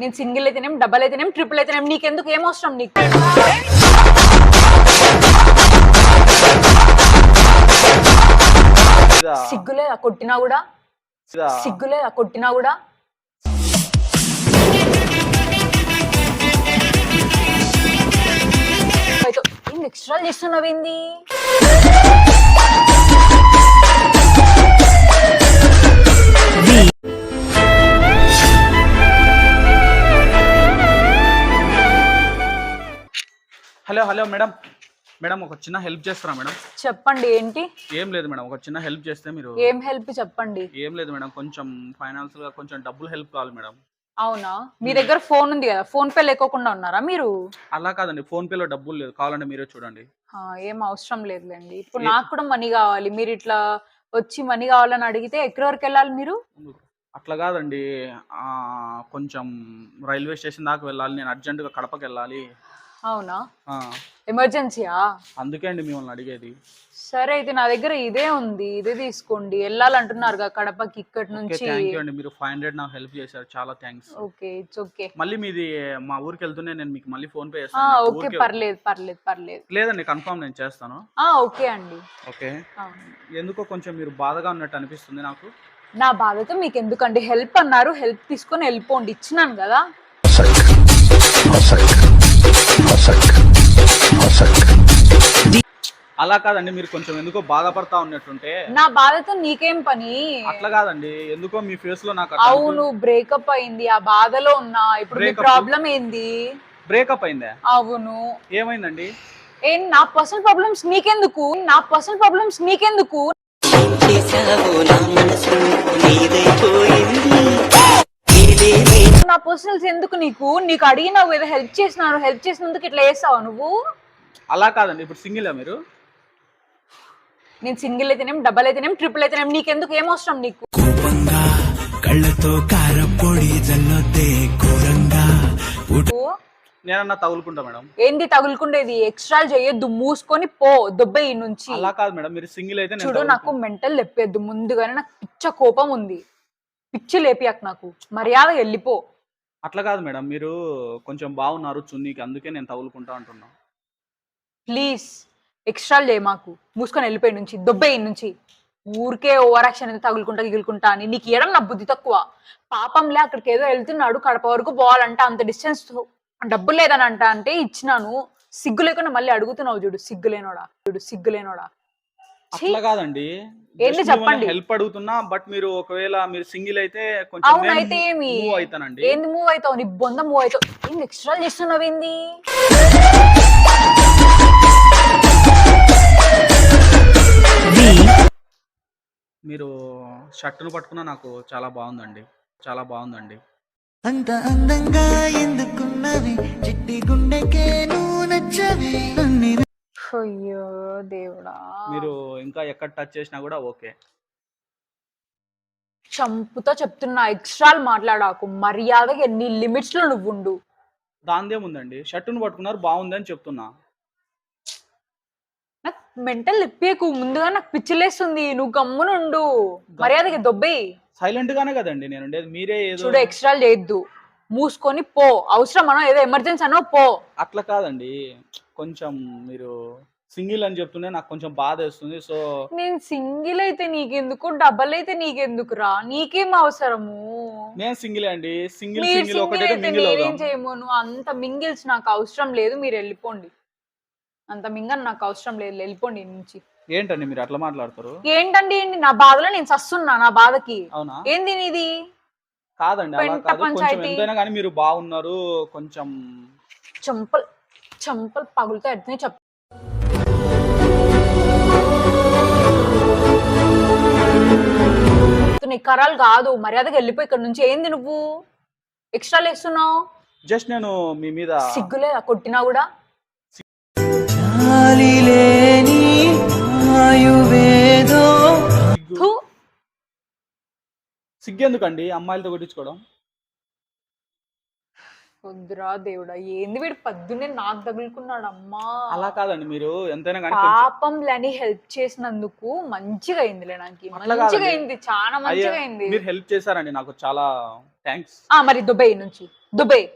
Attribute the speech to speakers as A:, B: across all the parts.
A: నేను సింగిల్ అయితేనేం డబల్ అయితేనేం ట్రిపుల్ అయితేనేం నీకెందుకు? ఏం అవసరం నీకు? సిగ్గులే కొట్టినా కూడా? సిగ్గులే కొట్టినా కూడా. Extra చేస్తున్నావేంది?
B: Hello hello madam. Madam ఒక చిన్న హెల్ప్ చేస్తారా మేడం?
A: చెప్పండి ఏంటి?
B: ఏం లేదు మేడం. ఒక చిన్న హెల్ప్ చేస్తే మీరు
A: ఏం హెల్ప్ చెప్పండి?
B: ఏం లేదు మేడం. కొంచెం ఫైనాన్స్గా కొంచెం డబ్బులు హెల్ప్ కావాలి మేడం.
A: అవునా? మీ దగ్గర ఫోన్ ఉంది కదా ఫోన్ పే లేకోకుండా ఉన్నారా మీరు?
B: అలా కాదండి. ఫోన్ పేలో డబ్బులు లేదు. కావాలంటే మీరే చూడండి.
A: ఆ, ఏం అవసరం లేదులేండి. ఇప్పుడు నాకు కూడా మనీ కావాలి. మీరు ఇట్లా వచ్చి మనీ కావాలని అడిగితే ఎక్కడి వరకు వెళ్ళాలి మీరు?
B: అట్లా కాదండి. ఆ, కొంచెం రైల్వే స్టేషన్ దాకా వెళ్ళాలి. నేను అర్జెంటుగా కడపకి వెళ్ళాలి.
A: అవునా? ఎమర్జెన్సీయా
B: అందుకే అండి మిమ్మల్ని అడిగేది.
A: సరే అయితే నా దగ్గర ఇదే ఉంది. ఇదే తీసుకోండి. వెళ్ళాలంటున్నారు కడపకి ఇక్కడి నుంచి.
B: అండి. మీరు ఫైవ్ హండ్రెడ్ నాకు హెల్ప్ చేశారు. చాలా థ్యాంక్స్
A: ఓకే ఇట్స్ ఓకే
B: మళ్ళీ మీది మా ఊరికి వెళ్తూనే నేను మీకు మళ్ళీ ఫోన్ పే చేస్తాను.
A: ఓకే పర్లేదు పర్లేదు పర్లేదు.
B: లేదండి కన్ఫర్మ్ నేను చేస్తాను.
A: ఆ, ఓకే అండి.
B: ఓకే. ఎందుకో కొంచెం మీరు బాధగా ఉన్నట్టు అనిపిస్తుంది నాకు.
A: నా బాధతో మీకు ఎందుకండి హెల్ప్ అన్నారు. హెల్ప్ తీసుకొని వెళ్ళిపోండి. ఇచ్చినాను కదా.
B: అలా కాదండి మీరు కొంచెం ఎందుకో బాధపడతా ఉన్నట్టుంటే.
A: నా బాధతో నీకేం పని?
B: అట్లా కాదండి ఎందుకో మీ ఫేస్లో నాకు
A: అవును బ్రేకప్ అయింది ఆ బాధలో ఉన్నా ఇప్పుడు మీ? ప్రాబ్లం ఏంది?
B: బ్రేకప్ అయిందా?
A: అవును.
B: ఏమైందండి?
A: ఏం నా పర్సనల్ ప్రాబ్లమ్స్ నీకెందుకు? నా పర్సనల్ ప్రాబ్లమ్స్ నీకెందుకు?
C: నా
A: పర్సనల్స్ ఎందుకు నీకు? నీకు అడిగినావు ఏదో హెల్ప్ చేసినాను హెల్ప్ చేసినందుకు ఇట్లా చేస్తావా నువ్వు?
B: అలా కాదండి ఇప్పుడు సింగిలా మీరు?
A: నేను సింగిల్ అయితేనేం డబల్ అయితేనేం ట్రిపుల్ అయితేనేం నీకెందుకు? ఏం అవసరం నీకు?
D: కోపంగా కళ్ళతో కారపొడి జల్లొద్దే ఘోరంగా
B: నేనన్నా తగులుకుంటా మేడం.
A: ఏంది తగులుకుండేది ఎక్స్ట్రా చేయొద్దు మూసుకొని పో దొబ్బ నుంచి.
B: అలా కాదు మేడం మీరు సింగిల్ అయితే నేను
A: చూడు నాకు
B: తగులుకుంటా.
A: మెంటల్ లేపేద్దు ముందుగానే నాకు పిచ్చ కోపం ఉంది. పిచ్చి లేపియాక నాకు. మర్యాద వెళ్ళిపో.
B: అట్లా కాదు మేడం మీరు కొంచెం బాగున్నారు చున్నీకి అందుకే నేను తగులుకుంటా అంటున్నా.
A: ప్లీజ్ ఎక్స్ట్రా చేయ మాకు. మూసుకొని వెళ్ళిపోయి నుంచి దొబ్బే ఈ నుంచి. ఊరికే ఓవర్ యాక్షన్ అయితే తగులుకుంటా గిగులుకుంటా అని. నీకు ఇవ్వడం నా బుద్ధి తక్కువ? పాపంలే అక్కడికి ఏదో వెళ్తున్నాడు కడప వరకు పోవాలంటే అంత డిస్టెన్స్ డబ్బు లేదని అంట అంటే ఇచ్చినాను. సిగ్గు లేకుండా మళ్ళీ అడుగుతున్నావు చూడు సిగ్గులేనోడా చూడు సిగ్గులేనోడా ఛీ,
B: అట్లా కాదండి.
A: ఏంది చెప్పండి.
B: హెల్ప్ అడుగుతున్నా బట్ మీరు ఒకవేళ మీరు సింగిల్ అయితే కొంచెం
A: అయితే ఏమి?
B: మూవ్ అవుతానండి.
A: ఏంది మూవ్ అవుతావు? నీ బొంద మూవ్ అవుతావు? ఏంది ఎక్స్ట్రా చేస్తున్నావు ఏంది
B: షర్టును పట్టుకున్నా నాకు చాలా బాగుందండి. చాలా బాగుందండి.
D: అంత అందంగా ఎందుకున్నవి? చిట్టి గుండెకే నువ్వు నచ్చవి.
A: అయ్యో దేవుడా.
B: మీరు ఇంకా ఎక్కడ టచ్ చేసినా కూడా ఓకే.
A: చంపుతో చెప్తున్నా ఎక్స్ట్రాలు మాట్లాడాకు. మర్యాదగా ఎన్ని లిమిట్స్లో నువ్వు ఉండు
B: దాందేముందండి? షర్టును పట్టుకున్నారు బాగుందని చెప్తున్నా.
A: నాకు మెంటల్ ఇప్పేకు ముందుగా నాకు పిచ్చిలేస్తుంది నువ్వు గమ్మునుండు. మర్యాదగా దొబ్బేయి.
B: సైలెంట్ గానే కదండి నేను ఉండేది. మీరే ఏదో
A: చూడు ఎక్స్ట్రాలు చేయొద్దు. మూసుకొని పో. అవసరం అనో ఏదో ఎమర్జెన్సీ అనో పో.
B: అట్లా కాదండి. కొంచెం మీరు సింగిల్ అని చెప్తుంటే నాకు కొంచెం బాధ వేస్తుంది. సో
A: నేను సింగిల్ అయితే నీకెందుకు? డబల్ అయితే నీకెందుకురా? నీకేం అవసరము?
B: నేను సింగిల్ అండి. సింగిల్
A: మీరు
B: సింగిల్
A: అయితే
B: మింగిల్
A: నేనేం
B: అవుదాం.
A: చేయము నువ్వు అంత మింగిల్స్ నాకు అవసరం లేదు. మీరు వెళ్ళిపోండి. అంత మింగని నాకు అవసరం లేదు వెళ్ళిపోండి నుంచి.
B: ఏంటండి మీరు అట్లా మాట్లాడతారు?
A: ఏంటండి ఏంటి? నా బాధలో నేను సస్తున్నా నా బాధకి.
B: అవునా?
A: ఏంది నీది
B: కాదండి అలా
A: పెంట
B: కాదు. కొంచెం
A: పంచాయతీ.
B: ఎంతైనా కానీ మీరు బాగున్నారు కొంచెం
A: చంపల్ చంపల్ పగులుతో ఎడుతుంది చెప్ నీ కరాలు కాదు మర్యాదగా వెళ్ళిపోయి ఇక్కడ నుంచి. ఏంది నువ్వు? ఎక్స్ట్రా లేస్తున్నావు?
B: జస్ట్ నేను మీ మీద
A: సిగ్గులే కొట్టినా కూడా?
D: చాలి లేని ఆయువేదో
B: సిగ్గు
A: థు,
B: సిగ్గెందుకండి అమ్మాయిలతో కొట్టించుకోవడం?
A: వద్దురా దేవుడా ఏంది వీడు పొద్దున్నే నాకు తగులుకున్నాడు అమ్మా
B: అలా కాదండి మీరు ఎంతైనా కానీ కొంచెం-
A: పాపం లేని హెల్ప్ చేసినందుకు మంచిగా అయిందిలే నాకు.
B: అట్లా
A: మంచిగా. అయింది చాలా
B: అయ్యా,
A: మంచిగా అయింది.
B: మీరు హెల్ప్ చేశారండి నాకు చాలా థ్యాంక్స్
A: ఆ మరి దుబాయ్ నుంచి దుబాయ్.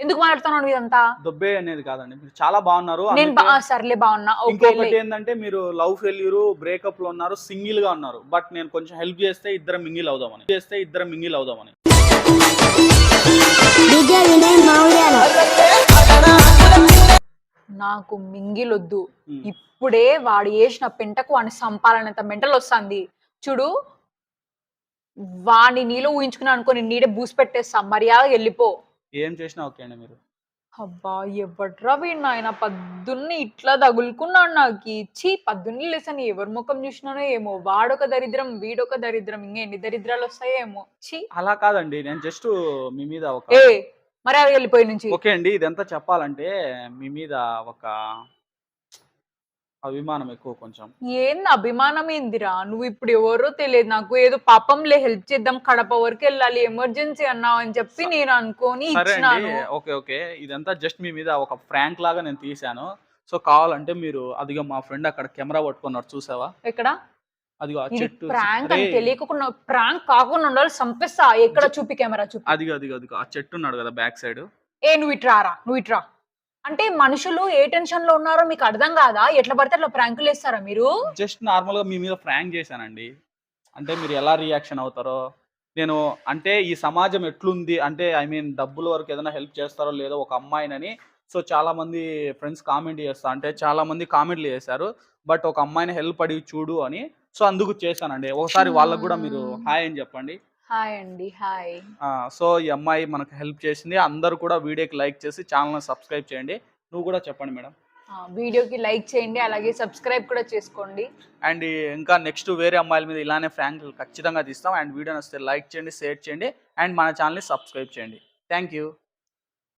A: ఎందుకు మాట్లాడుతున్నాను ఇదంతా?
B: దొబ్బే అనేది కాదండి. మీరు చాలా బాగున్నారు.
A: నేను బా- సర్లే బాగున్నా. ఓకే
B: ఇంకొకటి ఏంటంటే మీరు లవ్ ఫెయిల్యూర్ బ్రేకప్లో ఉన్నారు సింగిల్గా ఉన్నారు. బట్ నేను కొంచెం హెల్ప్ చేస్తే ఇద్దరం మింగిల్ అవుదామని. చేస్తే ఇద్దరం మింగిల్ అవుదామని.
A: నాకు మింగిలొద్దు
B: ఉమ్.
A: ఇప్పుడే వాడు వేసిన పెంటకు వాడిని సంపాలనంత మెంటల్ వస్తుంది. చూడు వాడిని నీలో ఊహించుకున్నా అనుకో నేను నీడే బూసి పెట్టేస్తా. మర్యాద వెళ్ళిపో.
B: ఏం చేసినా ఓకే అండి మీరు?
A: అబ్బా! ఎవట్రా వీడు నాయన? పద్దున్ని ఇట్లా తగులుకున్నాడు నాకు. ఇచ్చి పద్దున్ని లేసని ఎవరి ముఖం చూసినానో ఏమో. వాడొక దరిద్రం వీడొక దరిద్రం. ఇంకా ఎన్ని దరిద్రాలు వస్తాయో ఏమో. ఛీ!
B: అలా కాదండి. నేను జస్ట్ మీ మీద ఒక
A: ఏ! మర్యాద వెళ్ళిపోయి నుంచి.
B: ఓకే అండి. ఇదంతా చెప్పాలంటే మీ మీద ఒక అభిమానం ఎక్కువ కొంచెం.
A: ఏంది అభిమానం ఏందిరా? నువ్వు ఇప్పుడు ఎవరో తెలియదు నాకు. ఏదో పాపంలే హెల్ప్ చేద్దాం కడప వరకు వెళ్ళాలి ఎమర్జెన్సీ అన్నావు అని చెప్పి నేను అనుకొని
B: సరే అండి.
A: ఇచ్చినాను.
B: Okay okay. ఇదంతా జస్ట్ మీ మీద ఒక ఫ్రాంక్ లాగా నేను తీశాను. సో కావాలంటే మీరు అదిగో మా ఫ్రెండ్ అక్కడ కెమెరా పట్టుకున్నాడు చూసావా?
A: ఎక్కడ?
B: అదిగో ఆ
A: ఇది
B: చెట్టు
A: ప్రాంక్ అని తెలియకుండా ప్రాంక్ కాకుండా ఉండాలి సంపేస్తా ఎక్కడ చూపి కెమెరా చూపి.
B: అదిగో అదిగో అదిగో. ఆ చెట్టు ఉన్నాడు కదా బ్యాక్ సైడ్.
A: ఏ నువ్వు ఇట్రారా నువ్వు ఇట్రా అంటే మనుషులు ఏ టెన్షన్లో ఉన్నారో మీకు అర్థం కాదా? ఎట్లా పడితే అట్లా ప్రాంకులు వేస్తారా మీరు?
B: జస్ట్ నార్మల్గా మీ మీద ఫ్రాంక్ చేశానండి. అంటే మీరు ఎలా రియాక్షన్ అవుతారో? నేను అంటే ఈ సమాజం ఎట్లుంది? అంటే ఐ మీన్ డబ్బుల వరకు ఏదైనా హెల్ప్ చేస్తారో లేదో ఒక అమ్మాయినని సో చాలా మంది ఫ్రెండ్స్ కామెంట్ చేస్తా. అంటే చాలా మంది కామెంట్లు చేశారు. బట్ ఒక అమ్మాయిని హెల్ప్ అడిగి చూడు అని సో అందుకు చేశానండి. ఒకసారి వాళ్ళకు కూడా మీరు
A: Hmm.
B: హాయ్ అని చెప్పండి.
A: హాయ్ అండి హాయ్.
B: సో ఈ అమ్మాయి మనకు హెల్ప్ చేసింది. అందరూ కూడా వీడియోకి లైక్ చేసి ఛానల్ని సబ్స్క్రైబ్ చేయండి. నువ్వు కూడా చెప్పండి మేడం.
A: వీడియోకి లైక్ చేయండి అలాగే సబ్స్క్రైబ్ కూడా చేసుకోండి.
B: అండ్ ఇంకా నెక్స్ట్ వేరే అమ్మాయిల మీద ఇలానే ఫ్రాంక్ ఖచ్చితంగా తీస్తాం. అండ్ వీడియో నచ్చితే లైక్ చేయండి షేర్ చేయండి. అండ్ మన ఛానల్ని సబ్స్క్రైబ్ చేయండి. Thank you.